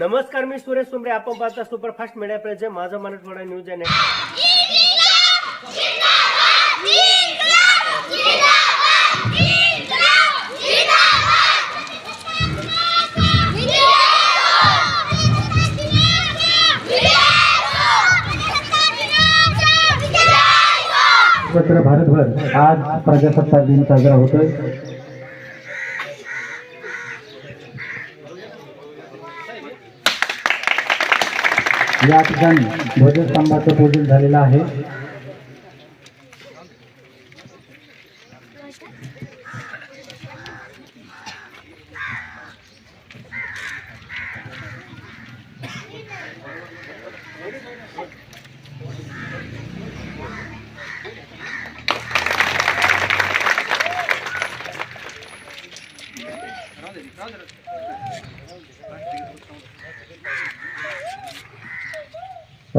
नमस्कार मी सुरेश सुमरे आपण पाहता सुपरफास्ट मीडिया प्रेझे माझं मराठवाडा न्यूज आहे भारतभर आज प्रजासत्ताक दिन साजरा होतोय. या ठिकाणी ध्वजस्तंभाचं पूजन झालेलं आहे.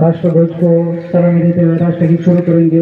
राष्ट्रध्वज को सलामी देते हुए राष्ट्रगीत शुरू करेंगे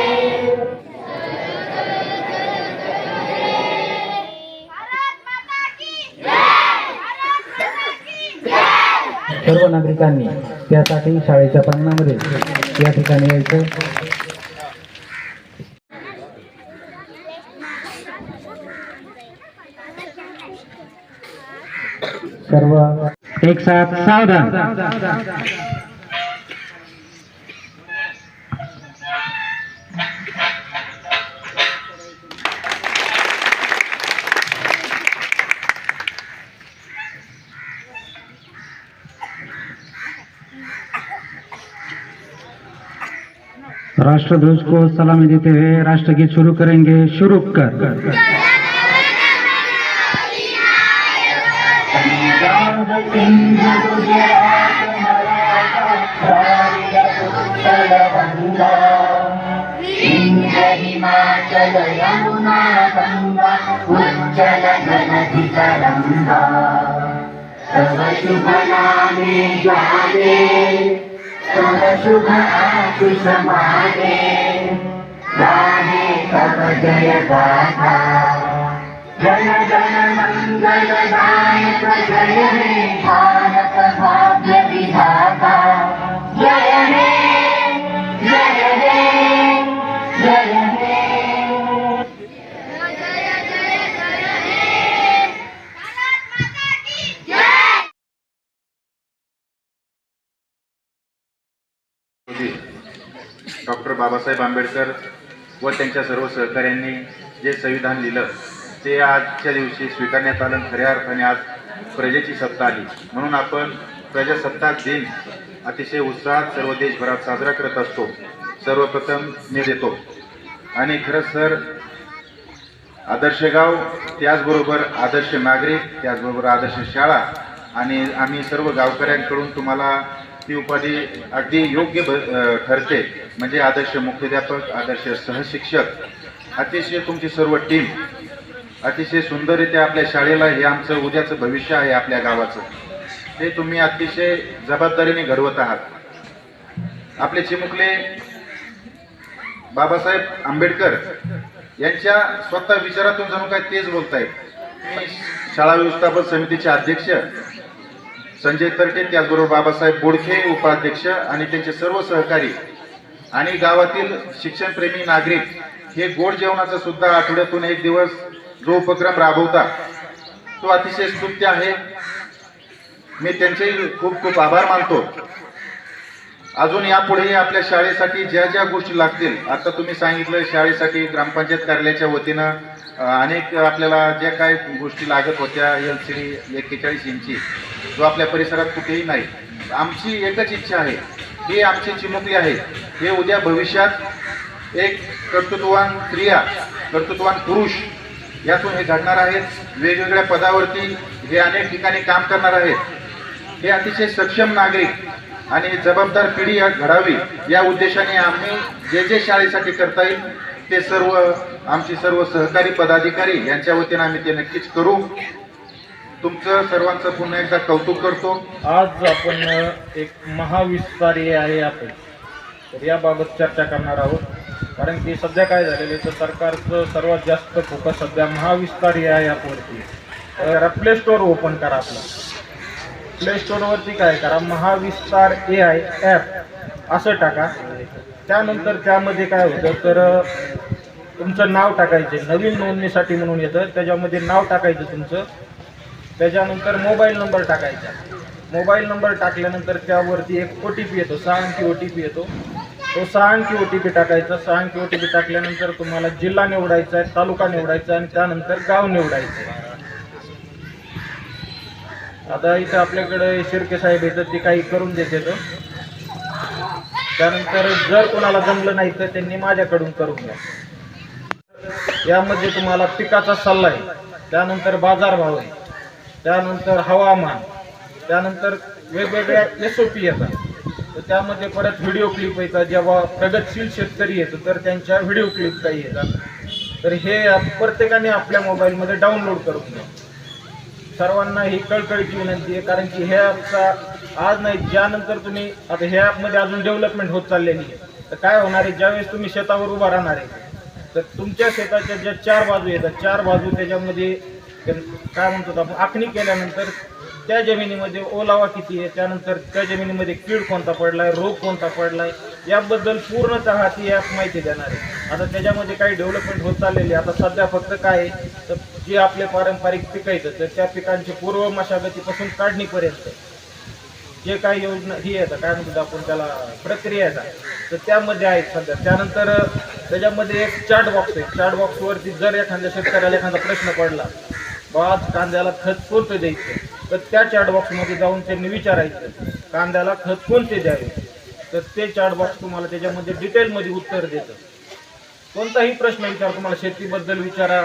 नागरिकांनी त्यासाठी शाळेच्या प्रांगणामध्ये या ठिकाणी यायचं. सर्व एक साथ सावधान. राष्ट्रध्वज को सलामी देते हुए राष्ट्रगीत शुरू करेंगे। शुरू कर। हिमाचल यमुना उज्जल तव जाने शुभ आकृष मे ज्ञाने कय दाता जय जय मङ्गलदायक जय हे भारत भाग्य विधाता बाबासाहेब आंबेडकर व त्यांच्या सर्व सहकाऱ्यांनी जे संविधान लिहिलं ते आजच्या दिवशी स्वीकारण्यात आलं खऱ्या अर्थाने आज प्रजेची सत्ता आली. म्हणून आपण प्रजासत्ताक दिन अतिशय उत्साहात सर्व देशभरात साजरा करत असतो. सर्वप्रथम मी देतो. आणि खरंच सर आदर्श गाव त्याचबरोबर आदर्श नागरिक त्याचबरोबर आदर्श शाळा आणि आम्ही सर्व गावकऱ्यांकडून तुम्हाला ती उपाधी अगदी योग्य ठरते. म्हणजे आदर्श मुख्याध्यापक आदर्श सहशिक्षक अतिशय तुमची सर्व टीम अतिशय सुंदररित्या आपल्या शाळेला हे आमचं उद्याचं भविष्य आहे आपल्या गावाचं. ते तुम्ही अतिशय जबाबदारीने घडवत आहात. आपले चिमुकले बाबासाहेब आंबेडकर यांच्या स्वतः विचारातून जणू काय तेच बोलतायत. मी शाळा व्यवस्थापन समितीचे अध्यक्ष संजय तरटे त्याचबरोबर बाबासाहेब बोडखे उपाध्यक्ष आणि त्यांचे सर्व सहकारी आणि गावातील शिक्षणप्रेमी नागरिक हे गोड जेवणाचा सुद्धा आठवड्यातून एक दिवस जो उपक्रम राबवता तो अतिशय स्तुत्य आहे. मी त्यांचेही खूप खूप आभार मानतो. अजून यापुढे आपल्या शाळेसाठी ज्या ज्या गोष्टी लागतील आता तुम्ही सांगितलं शाळेसाठी ग्रामपंचायत कार्यालयाच्या वतीनं अनेक आपल्याला ज्या काय गोष्टी लागत होत्या एल सी डी एक्केचाळीस इंची जो आपल्या परिसरात कुठेही नाही. आमची एकच इच्छा आहे ही आमची चिमुकली आहे हे उद्या भविष्यात एक कर्तृत्ववान स्त्रिया कर्तृत्ववान पुरुष यातून हे घडणार आहेत. वेगवेगळ्या पदावरती हे अनेक ठिकाणी काम करणार आहेत. हे अतिशय सक्षम नागरिक आणि जबाबदार पिढी या घडावी या उद्देशाने आम्ही जे जे शाळेसाठी करता येईल ते सर्व आमची सर्व सहकारी पदाधिकारी यांच्या वतीने आम्ही ते नक्कीच करू. तुमचं सर्वांचं पुन्हा एकदा कौतुक करतो. आज आपण एक महाविस्तार आहे आपण. तर याबाबत चर्चा करणार आहोत. कारण की सध्या काय झालेलं आहे तर सरकारचं सर्वात जास्त फोकस सध्या महाविस्तार आहे ॲपवरती तर प्ले स्टोअर ओपन करा आपलं. प्ले स्टोरवरती काय करा महाविस्तार ए आय ॲप असं टाका. त्यानंतर त्यामध्ये काय होतं तर तुमचं नाव टाकायचे नवीन नोंदणीसाठी म्हणून येतं त्याच्यामध्ये नाव टाकायचं तुमचं. त्याच्यानंतर मोबाईल नंबर टाकायचा. मोबाईल नंबर टाकल्यानंतर त्यावरती एक ओ टी पी येतो सहा अंकी ओ टी पी येतो. तो सहा अंकी ओ टी पी टाकायचा. सहा अंकी ओ टी पी टाकल्यानंतर तुम्हाला जिल्हा निवडायचा आहे तालुका निवडायचा आहे आणि त्यानंतर गाव निवडायचं आहे. आता इथं आपल्याकडे शिर्के साहेब येतात ते काही करून देते त्यानंतर जर कोणाला जमलं नाही तर त्यांनी माझ्याकडून करून घ्या. यामध्ये तुम्हाला पिकाचा सल्ला आहे. त्यानंतर बाजारभाव आहे. त्यानंतर हवामान. त्यानंतर वेगवेगळ्या एस ओ पी येतात. तर त्यामध्ये परत व्हिडिओ क्लिप येतात. जेव्हा प्रगतशील शेतकरी येतं तर त्यांच्या व्हिडिओ क्लिप काही येतात. तर हे प्रत्येकाने आपल्या मोबाईलमध्ये डाउनलोड करून घ्या. सर्वांना ही कळकळीची विनंती आहे कारण की हे ॲपचा आज नाही ज्यानंतर तुम्ही आता हे ॲपमध्ये अजून डेव्हलपमेंट होत चाललेली आहे तर काय होणार आहे ज्यावेळेस तुम्ही शेतावर उभा राहणार आहे तर तुमच्या शेताच्या ज्या चार बाजू येतात चार बाजू त्याच्यामध्ये काय म्हणतो आपण आखणी केल्यानंतर त्या जमिनीमध्ये ओलावा किती आहे? त्यानंतर त्या जमिनीमध्ये कीड कोणता पडलाय? रोग कोणता पडलाय? याबद्दल पूर्णतः ती ॲप माहिती देणार आहे. आता त्याच्यामध्ये काही डेव्हलपमेंट होत चाललेली आहे. आता सध्या फक्त काय आहे? तर जे आपले पारंपरिक पिकं येतं तर त्या पिकांची पूर्व मशागतीपासून काढणीपर्यंत जे काही योजना ही येतं काय म्हणतो आपण त्याला प्रक्रिया येतात तर त्यामध्ये आहेत सध्या. त्यानंतर त्याच्यामध्ये एक चार्ट बॉक्स आहे. चार्ट बॉक्सवरती जर एखाद्या शेतकऱ्याला एखादा प्रश्न पडला बा कांद्याला खत कोणतं द्यायचं? तर त्या चार्टबॉक्समध्ये जाऊन त्यांनी विचारायचं. कांद्याला खत कोणते द्यावे? तर ते चार्टबॉक्स तुम्हाला त्याच्यामध्ये डिटेलमध्ये उत्तर देतं. कोणताही प्रश्न विचार तुम्हाला शेतीबद्दल विचारा.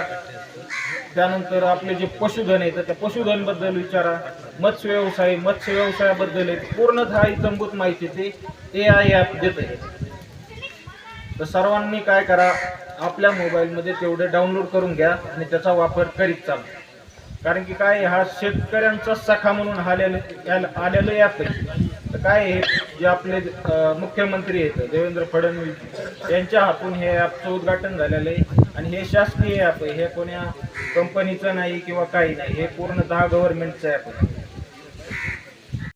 त्यानंतर आपले जे पशुधन आहे तर त्या पशुधनबद्दल विचारा. मत्स्य व्यवसाय मत्स्य व्यवसायाबद्दल आहे. पूर्णतः इतंभूत माहिती ते ए आय ॲप देत. आहे तर सर्वांनी काय करा आपल्या मोबाईलमध्ये तेवढे डाउनलोड करून घ्या आणि त्याचा वापर करीत चालू. कारण की काय हा शेतकऱ्यांचा सखा म्हणून आलेलं याला- आलेलं ॲप आहे तर काय हे जे आपले मुख्यमंत्री आहेत देवेंद्र फडणवीस यांच्या हातून हे ॲपचं उद्घाटन झालेलं आहे. आणि हे शासकीय ॲप आहे हे कोण्या कंपनीचं नाही किंवा काही नाही हे पूर्णतः गव्हर्नमेंटचं ॲप आहे.